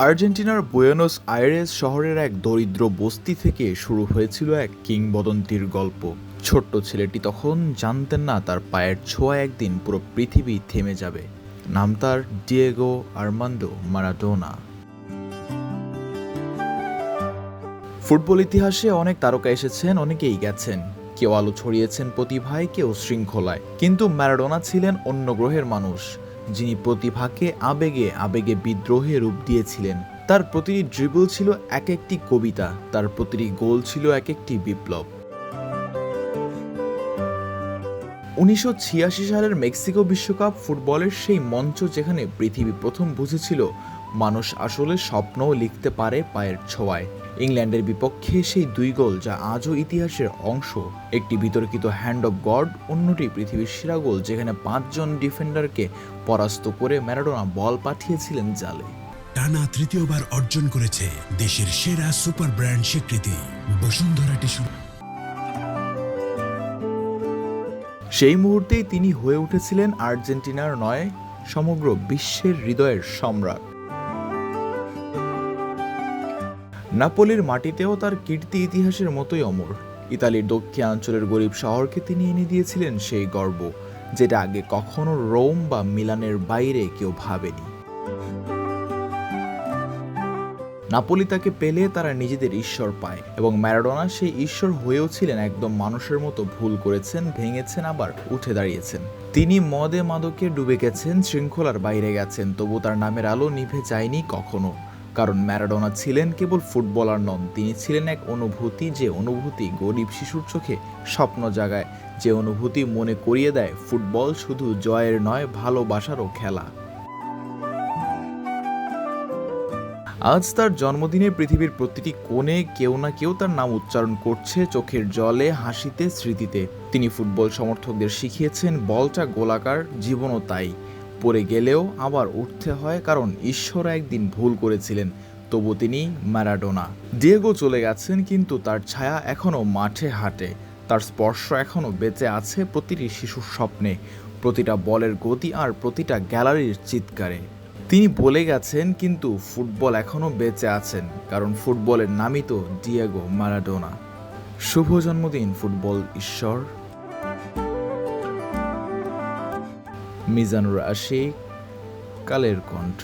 আর্জেন্টিনার Buenos Aires শহরের এক দরিদ্র বস্তি থেকে শুরু হয়েছিল এক কিংবদন্তির গল্প। ছোট্ট ছেলেটি তখন জানতেন না তার পায়ের ছোঁয়া একদিন পুরো পৃথিবী থেমে যাবে। নাম তার ডিয়েগো আর্মান্ডো মারাডোনা। ফুটবল ইতিহাসে অনেক তারকা এসেছেন, অনেকেই গেছেন। কেউ আলো ছড়িয়েছেন প্রতিভায় কেউ শৃঙ্খলায়। কিন্তু ম্যারাডোনা ছিলেন অন্য গ্রহের মানুষ। যিনি প্রতিভাকে আবেগে আবেগে বিদ্রোহে রূপ দিয়েছিলেন। তার প্রতিটি ড্রিবল ছিল এক একটি কবিতা, তার প্রতিটি গোল ছিল এক একটি বিপ্লব। উনিশশো ছিয়াশি সালের মেক্সিকো বিশ্বকাপ ফুটবলের সেই মঞ্চ যেখানে পৃথিবী প্রথম বুঝেছিল, মানুষ আসলে স্বপ্নও লিখতে পারে পায়ের ছোঁয়ায়। ইংল্যান্ডের বিপক্ষে সেই দুই গোল যা আজও ইতিহাসের অংশ। একটি বিতর্কিত হ্যান্ড অফ গড অন্যটি পৃথিবীর সেরা গোল যেখানে পাঁচজন ডিফেন্ডারকে পরাস্ত করে ম্যারাডোনা বল পাঠিয়েছিলেন জালে। টানা তৃতীয়বার অর্জন করেছে দেশের সেরা সুপার ব্র্যান্ড স্বীকৃতি বসুন্ধরা টিস্যু। সেই মুহূর্তেই তিনি হয়ে উঠেছিলেন আর্জেন্টিনার নয় সমগ্র বিশ্বের হৃদয়ের সম্রাট। নাপোলির মাটিতেও তার কীর্তি ইতিহাসের মতোই অমর। ইতালির দক্ষিণ দক্ষিণাঞ্চলের গরিব শহরকে তিনি এনে দিয়েছিলেন সেই গর্ব, যেটা আগে কখনো রোম বা মিলানের বাইরে কেউ ভাবেনি। নাপোলি তাকে পেলে তারা নিজেদের ঈশ্বর পায় এবং ম্যারাডোনা সেই ঈশ্বর হয়েও ছিলেন একদম মানুষের মতো ভুল করেছেন, ভেঙেছেন, আবার উঠে দাঁড়িয়েছেন। তিনি মদে মাদকে ডুবে গেছেন, শৃঙ্খলার বাইরে গেছেন, তবু তার নামের আলো নিভে যায়নি কখনো। কারণ ম্যারাডোনা ছিলেন কেবল ফুটবলার নন, তিনি ছিলেন এক অনুভূতি যে অনুভূতি গরিব শিশুর চোখে স্বপ্ন জাগায়, যে অনুভূতি মনে করিয়ে দেয় ফুটবল শুধু জয়ের নয়, ভালোবাসারও খেলা। আজ তার জন্মদিনে পৃথিবীর প্রতিটি কোণে কেউ না কেউ তার নাম উচ্চারণ করছে চোখের জলে, হাসিতে, স্মৃতিতে। তিনি ফুটবল সমর্থকদের শিখিয়েছেন, বলটা গোলাকার, জীবনও তাই। পড়ে গেলেও আবার উঠতে হয় কারণ ঈশ্বর একদিন ভুল করেছিলেন, তবু তিনি ম্যারাডোনা। ডিয়েগো চলে গেছেন কিন্তু তার ছায়া এখনও মাঠে হাঁটে। তার স্পর্শ এখনও বেঁচে আছে প্রতিটি শিশুর স্বপ্নে, প্রতিটা বলের গতি আর প্রতিটা গ্যালারির চিৎকারে। তিনি বলে গেছেন কিন্তু ফুটবল এখনও বেঁচে আছেন, কারণ ফুটবলের নামই তো ডিয়েগো ম্যারাডোনা। শুভ জন্মদিন, ফুটবল ঈশ্বর। মিজানুর আশিক কালের কণ্ঠ।